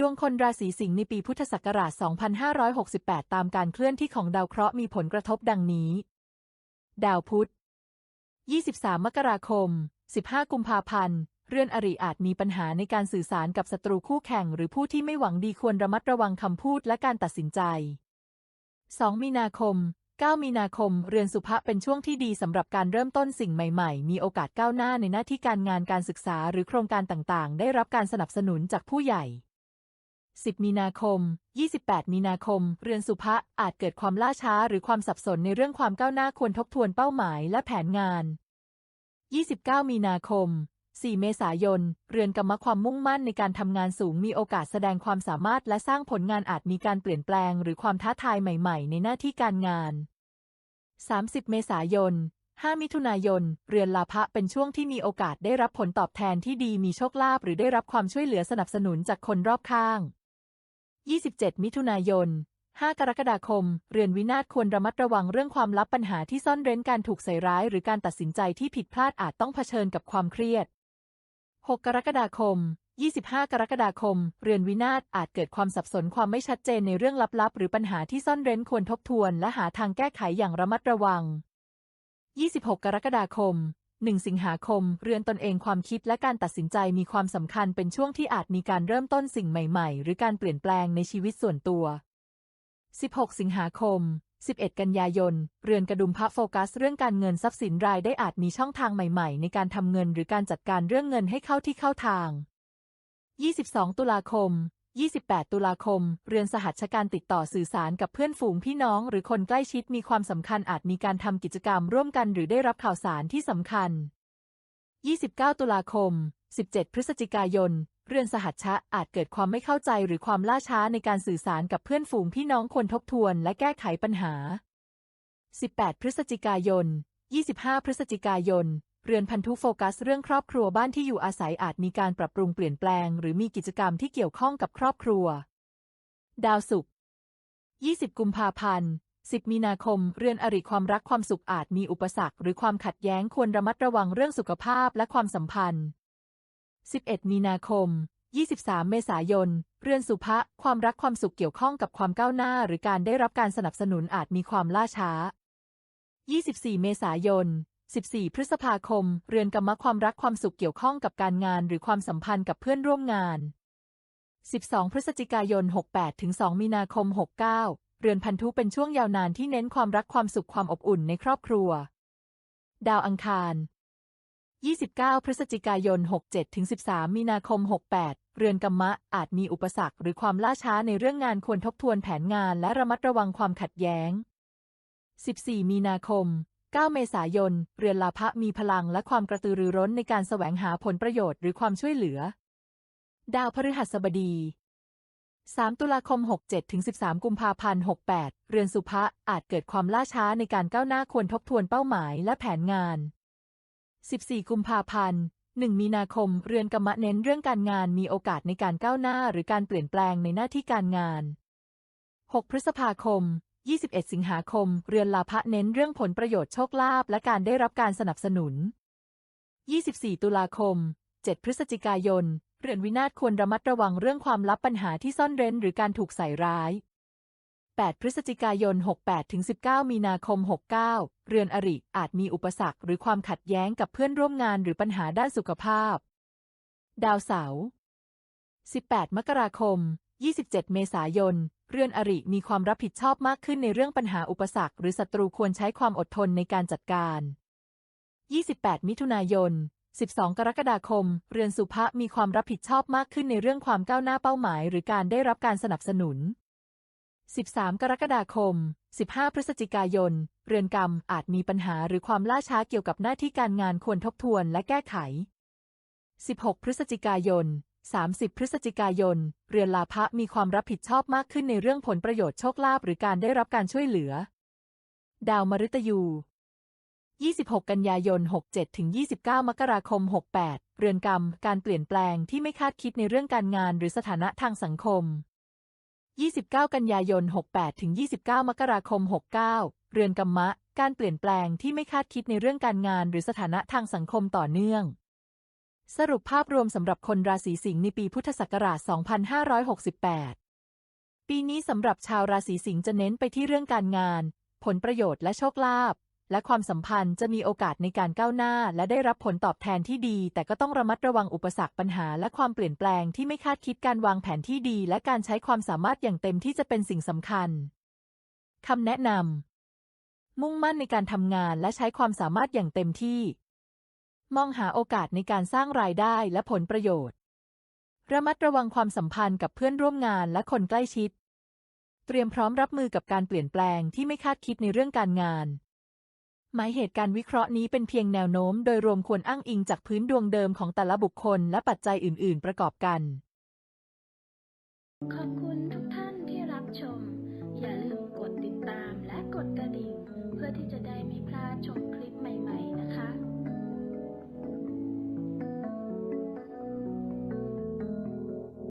ดวงคนราศีสิงห์ในปีพุทธศักราช 2568 ตามการเคลื่อนที่ของดาวเคราะห์มีผลกระทบดังนี้ ดาวพุธ 23 มกราคม 15 กุมภาพันธ์ เรือนอริอาจมีปัญหาในการสื่อสารกับศัตรูคู่แข่ง หรือผู้ที่ไม่หวังดีควรระมัดระวังคำพูดและการตัดสินใจ 2 มีนาคม 9 มีนาคม เรือนสุภะเป็นช่วงที่ดีสำหรับการเริ่มต้นสิ่งใหม่ๆ มีโอกาสก้าวหน้าในหน้าที่การงานการศึกษาหรือโครงการต่างๆ ได้รับการสนับสนุนจากผู้ใหญ่ 10 มีนาคม 28 มีนาคม เรือนสุภะอาจเกิดความล่าช้าหรือความสับสนในเรื่องความก้าวหน้าควรทบทวนเป้าหมายและแผนงาน 29 มีนาคม 4 เมษายน เรือนกรรมะความมุ่งมั่นในการทำงานสูงมีโอกาสแสดงความสามารถและสร้างผลงานอาจมีการเปลี่ยนแปลง หรือความท้าทายใหม่ ๆ ในหน้าที่การงาน 30 เมษายน 5 มิถุนายน เรือนลาภะเป็นช่วงที่มีโอกาสได้รับผลตอบแทนที่ดีมีโชคลาภหรือได้รับความช่วยเหลือสนับสนุนจากคนรอบข้าง 27 มิถุนายน 5 กรกฎาคม เรือนวินาศควรระมัดระวังเรื่องความลับปัญหาที่ซ่อนเร้นการถูกใส่ร้าย หรือการตัดสินใจที่ผิดพลาดอาจต้องเผชิญกับความเครียด 6 กรกฎาคม 25 กรกฎาคม เรือนวินาศอาจเกิดความสับสนความไม่ชัดเจนในเรื่องลับๆ หรือปัญหาที่ซ่อนเร้นควรทบทวน และหาทางแก้ไขอย่างระมัดระวัง 26 กรกฎาคม 1 สิงหาคม เรือนตนเองความคิดและการตัดสินใจมีความสำคัญเป็นช่วงที่อาจมีการเริ่มต้นสิ่งใหม่ ๆ หรือการเปลี่ยนแปลงในชีวิตส่วนตัว 16 สิงหาคม 11 กันยายน เรือนกระดุมพระโฟกัส เรื่องการเงินทรัพย์สินรายได้อาจมีช่องทางใหม่ ๆ ในการทำเงินหรือการจัดการเรื่องเงินให้เข้าที่เข้าทาง 22 ตุลาคม 28 ตุลาคม เรือนสหัชการติดต่อสื่อสารกับเพื่อนฝูงพี่น้องหรือคนใกล้ชิดมีความสำคัญอาจมีการทำกิจกรรมร่วมกันหรือได้รับข่าวสารที่สำคัญ 29 ตุลาคม 17 พฤศจิกายน เรือนสหัชชะอาจเกิดความไม่เข้าใจหรือความล่าช้าในการสื่อสารกับเพื่อนฝูงพี่น้องควรทบทวนและแก้ไขปัญหา 18 พฤศจิกายน 25 พฤศจิกายน เรือนพันธุโฟกัสเรื่องครอบครัวบ้านที่อยู่อาศัยอาจมีการปรับปรุงเปลี่ยนแปลง หรือมีกิจกรรมที่เกี่ยวข้องกับครอบครัว ดาวศุกร์ 20 กุมภาพันธ์ 10 มีนาคม เรือนอริความรักความสุขอาจมีอุปสรรค หรือความขัดแย้งควรระมัดระวังเรื่องสุขภาพและความสัมพันธ์ 11 มีนาคม 23 เมษายน เรือนสุภะความรักความสุขเกี่ยวข้องกับความก้าวหน้า หรือการได้รับการสนับสนุนอาจมีความล่าช้า 24 เมษายน 14 พฤษภาคม เรือนกรรมะความรักความสุขเกี่ยวข้องกับการงานหรือความสัมพันธ์กับเพื่อนร่วมงาน 12 พฤศจิกายน 68 ถึง 2 มีนาคม 69 เรือนพันธุเป็นช่วงยาวนานที่เน้นความรักความสุขความอบอุ่นในครอบครัว ดาวอังคาร 29 พฤศจิกายน 67 ถึง 13 มีนาคม 68 เรือนกรรมะอาจมีอุปสรรคหรือความล่าช้าในเรื่องงานควรทบทวนแผนงานและระมัดระวังความขัดแย้ง 14 มีนาคม 9 เมษายน เรือนลาภะมีพลังและความกระตือรือร้นในการแสวงหาผลประโยชน์หรือความช่วยเหลือ ดาวพฤหัสบดี 3 ตุลาคม 67ถึง13 กุมภาพันธ์ 68 เรือนสุภะอาจเกิดความล่าช้าในการก้าวหน้าควรทบทวนเป้าหมายและแผนงาน 14 กุมภาพันธ์ 1 มีนาคม เรือนกรรมะเน้นเรื่องการงานมีโอกาสในการก้าวหน้าหรือการเปลี่ยนแปลงในหน้าที่การงาน 6 พฤษภาคม 21 สิงหาคม เรือนลาภะเน้นเรื่องผลประโยชน์โชคลาภและการได้รับการสนับสนุน 24 ตุลาคม 7 พฤศจิกายน เรือนวินาศควรระมัดระวังเรื่องความลับปัญหาที่ซ่อนเร้นหรือการถูกใส่ร้าย 8 พฤศจิกายน 68ถึง19 มีนาคม 69 เรือนอริอาจมีอุปสรรคหรือความขัดแย้งกับเพื่อนร่วมงานหรือปัญหาด้านสุขภาพ ดาวเสาร์ 18 มกราคม 27 เมษายน เรือนอริมีความรับผิดชอบมากขึ้นในเรื่องปัญหาอุปสรรค หรือศัตรูควรใช้ความอดทนในการจัดการ 28 มิถุนายน 12 กรกฎาคม เรือนสุภะมีความรับผิดชอบมากขึ้นในเรื่องความก้าวหน้าเป้าหมาย หรือการได้รับการสนับสนุน 13 กรกฎาคม 15 พฤศจิกายน เรือนกรรมอาจมีปัญหาหรือความล่าช้าเกี่ยวกับหน้าที่การงานควรทบทวนและแก้ไข 16 พฤศจิกายน 30 พฤศจิกายน เรือนลาภะมีความรับผิดชอบมากขึ้นในเรื่องผลประโยชน์โชคลาภหรือการได้รับการช่วยเหลือ ดาวมฤตยู 26 กันยายน 67 ถึง 29 มกราคม 68 เรือนกรรม การเปลี่ยนแปลงที่ไม่คาดคิดในเรื่องการงานหรือสถานะทางสังคม 29 กันยายน 68 ถึง 29 มกราคม 69 เรือนกรรมะ การเปลี่ยนแปลงที่ไม่คาดคิดในเรื่องการงานหรือสถานะทางสังคมต่อเนื่อง สรุปภาพรวมสำหรับคนราศีสิงห์ในปีพุทธศักราช 2568 ปีนี้สำหรับชาวราศีสิงห์จะเน้นไปที่เรื่องการงาน ผลประโยชน์และโชคลาภ และความสัมพันธ์จะมีโอกาสในการก้าวหน้า และได้รับผลตอบแทนที่ดี แต่ก็ต้องระมัดระวังอุปสรรคปัญหา และความเปลี่ยนแปลงที่ไม่คาดคิดการวางแผนที่ดี และการใช้ความสามารถอย่างเต็มที่จะเป็นสิ่งสำคัญคำแนะนำมุ่งมั่นในการทำงานและใช้ความสามารถอย่างเต็มที่ มองหาโอกาสในการสร้างรายได้และผลประโยชน์ ระมัดระวังความสัมพันธ์กับเพื่อนร่วมงานและคนใกล้ชิด เตรียมพร้อมรับมือกับการเปลี่ยนแปลงที่ไม่คาดคิดในเรื่องการงาน หมายเหตุการวิเคราะห์นี้เป็นเพียงแนวโน้ม โดยรวมควรอ้างอิงจากพื้นดวงเดิมของแต่ละบุคคลและปัจจัยอื่น ๆ ประกอบกัน ขอบคุณทุกท่านที่รับชม